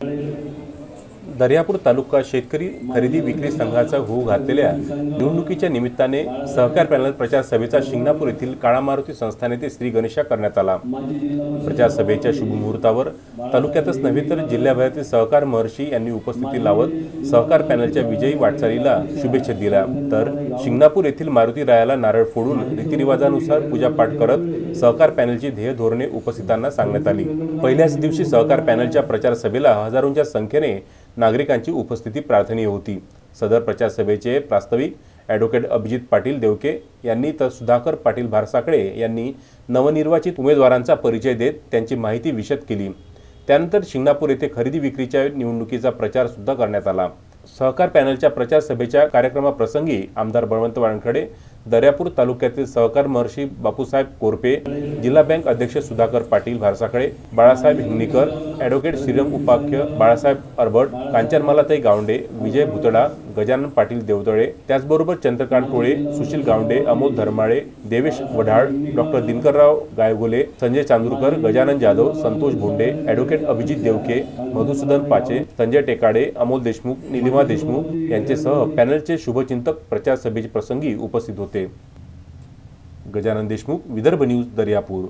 Hallelujah. Daryapur तालुका शेतकरी खरेदी विक्री संघाचा होऊ घातलेल्या निवडणुकीच्या निमित्ताने सहकार पॅनल प्रचार सभेचा शिंगणापूर येथील काळा मारुती संस्थान येथे श्री गणेशा करण्यात आला. प्रचार सभेच्या शुभमुहूर्तावर तालुक्यातच नव्हे तर जिल्ह्याभरातील सहकार महर्षी यांनी उपस्थिती लावत सहकार पॅनलच्या विजयी वाटचालीला शुभेच्छा दिल्या. तर शिंगणापूर येथील मारुती रायाला नारळ फोडून रीतिरिवाजानुसार पूजापाठ करत सहकार पॅनलची ध्येय धोरणे उपस्थितांना सांगण्यात आली. पहिल्याच दिवशी सहकार पॅनलच्या प्रचार सभेला हजारोंच्या संख्येने नागरिकांची उपस्थिती प्रार्थनीय होती. सदर प्रचार सभेचे प्रास्ताविक ॲडव्होकेट अभिजित पाटील देवके यांनी तर सुधाकर पाटील भारसाकडे यांनी नवनिर्वाचित उमेदवारांचा परिचय देत त्यांची माहिती विशद केली. त्यानंतर शिंगणापूर येथे खरेदी विक्रीच्या निवडणुकीचा प्रचारसुद्धा करण्यात आला. सहकार पॅनलच्या प्रचार सभेच्या कार्यक्रमाप्रसंगी आमदार बळवंत वानखडे दर्यापूर तालुक्यातील सहकार महर्षी बापूसाहेब कोरपे जिल्हा बँक अध्यक्ष सुधाकर पाटील भारसाकडे बाळासाहेब हिंगणीकर ॲडव्होकेट श्रीरम उपाख्य बाळासाहेब अरबट कांचनमालाताई गावंडे विजय भुतडा गजानन पाटील देवतळे त्याचबरोबर चंद्रकांत टोळे सुशील गावंडे अमोल धर्माळे देवेश वढाळ डॉक्टर दिनकरराव गायगोले संजय चांदूरकर गजानन जाधव संतोष भोंडे ॲडव्होकेट अभिजित देवके मधुसूदन पाचे संजय टेकाडे अमोल देशमुख निलिमा देशमुख यांचेसह पॅनलचे शुभचिंतक प्रचार सभेचे प्रसंगी उपस्थित होते. गजानन देशमुख विदर्भ न्यूज दर्यापूर.